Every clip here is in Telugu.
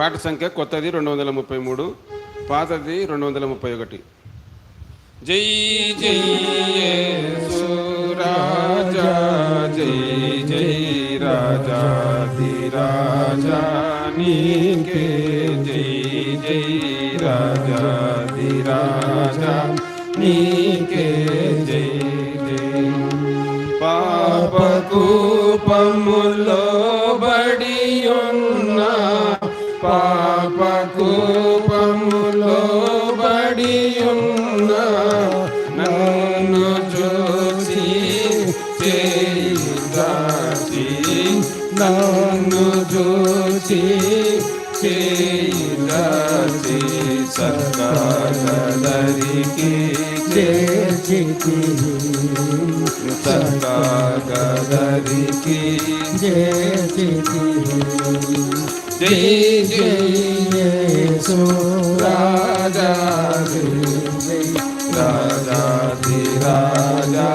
పాట సంఖ్య కొత్తది రెండు వందల ముప్పై మూడు పాతది రెండు వందల ముప్పై ఒకటి జై జై రాజా జై జై రాజా రాజా నీకే జై జై రాజా రాజా నీకే జై జై. పాప కూపములో పాపకూపములో బడియున్న నన్ను చూసి చేయి నన్ను చూసి చేయి సర్కాదరికి చేర్చితివి సర్కాదరికి చేర్చితివి జై జై యేసు రాజా జై రాజాది రాజా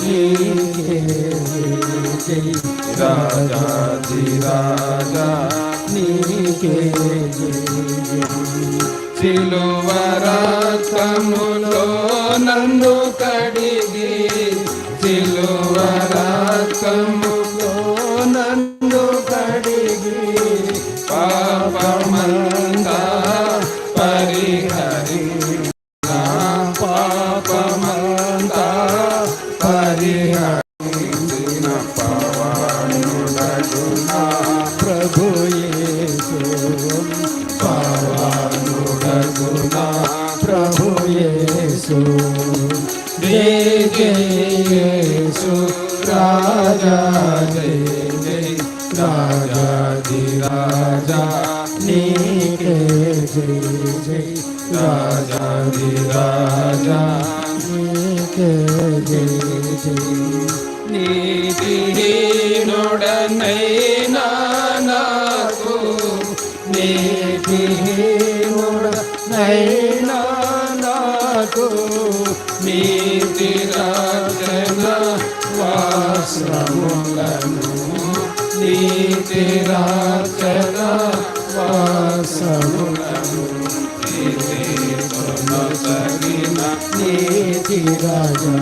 నీకే జై రాజాది రాజా నీకే సిలువరాకములో నన్ను పాపమంతా పరిహరించిన పవనుడగునా ప్రభు యేసు పవనుడగునా ప్రభు యేసు యేసు రాజా జయ రాజా నీకే జయ జయ రాజాది రాజా నీకే జయ జయ నీతిహీనుడనైనా నాకు నీతిహీనుడనైనా నాకు నీతి రాజన వాసములను నీతి రాజన వాసములను నీతి రాజా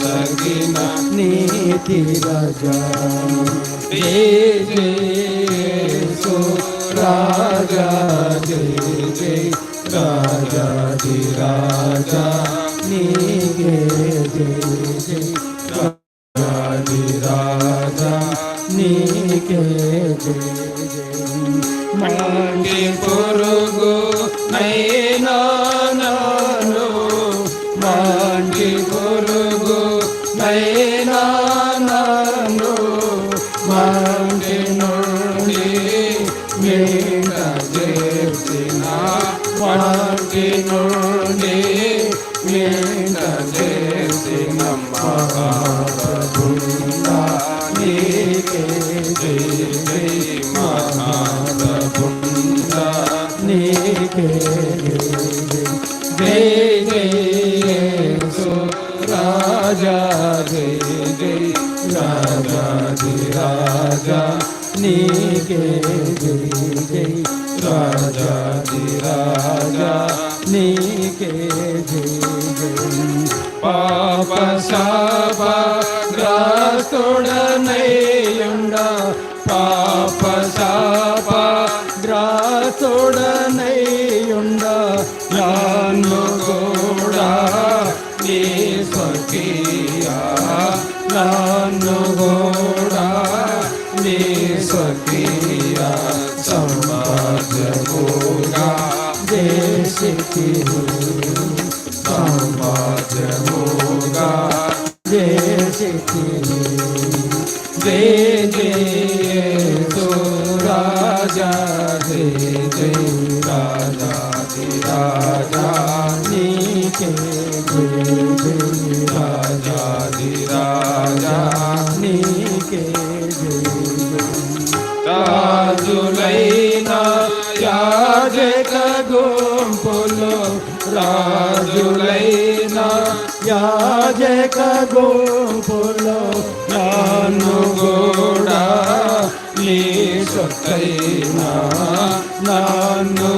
తగిన నీతి రాజా యేసు రాజా జయ రాజా ది రాజా నీకే జయ రాజా నీకే జయ పురుగు నైనా మీట చేసిన మహాప్రభుండా నీకే జై జై మహాప్రభుండా నీకే జై జై యేసు రాజా జై జై రాజాది రాజా నీకే జయ జయ రాజాది రాజా నీకే జయ జయ పాప శాప గ్రాస్తుడనయ్యుండ పాప శాప గ్రాసుడనయ్యుండ నాన్ను కూడా నీ స్వకీయ నాన్ను కూడా దేశికి సమాజముగా గుంపులో రాజులైన యాజక గుంపులో నన్ను కూడా నీ సొత్తైనా నన్ను